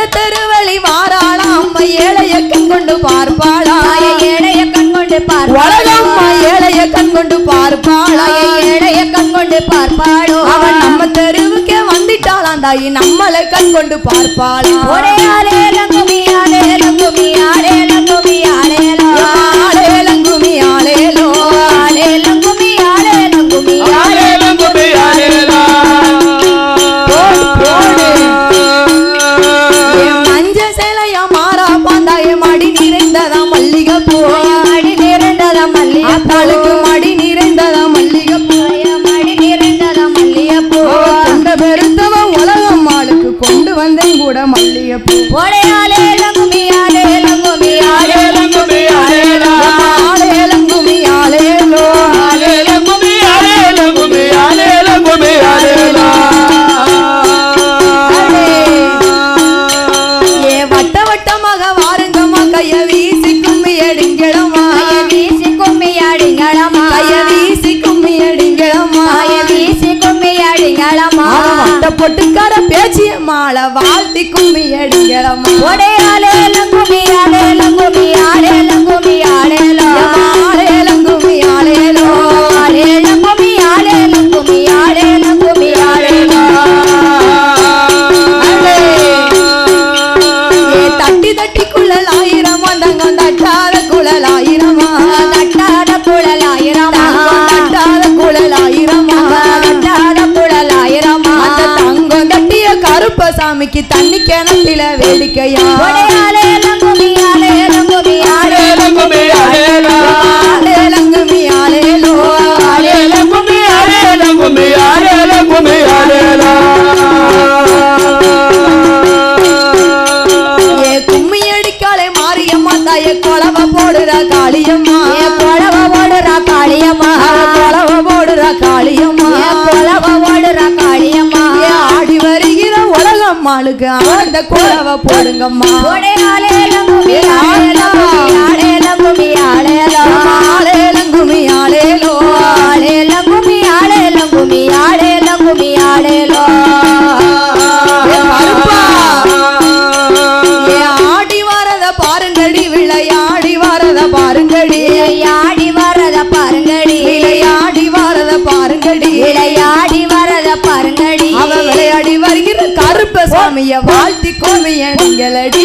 இந்த தெருவழி வாராளாம் ஏழைய கண் கொண்டு பார்ப்பாளா ஏழைய கண் கொண்டு பார்ப்பாளாம் ஏழைய கண் கொண்டு பார்ப்பாளா ஏழைய கண் கொண்டு பார்ப்பாளோ அவன் நம்ம தெருவுக்கே வந்துட்டாளாம் தாயி நம்மளை கண் கொண்டு பார்ப்பாளா ஒரே ஆளே மல்லிகைப்பூ ஒடையாலே பேச்சிய மாலை வாழ்த்தி கும்மி அடிக்கிறோம் ஒடையாலே கும்மியாலே கும்மியா குமிக்கு தண்ணி கிணத்துல வேடிக்கையா? கொலவ போடுறா காளியம்மா. கொலவ போடுறா காளியம்மா. கொலவ போடுறா காளியம்மா. கொலவ போடுறா ஆளுக்கு ஆனந்த குழவ போடுங்கம்மா. ஆடி வரத பாரு குடும்ப சாமிய வாழ்த்தி கும்மிய நீங்களடி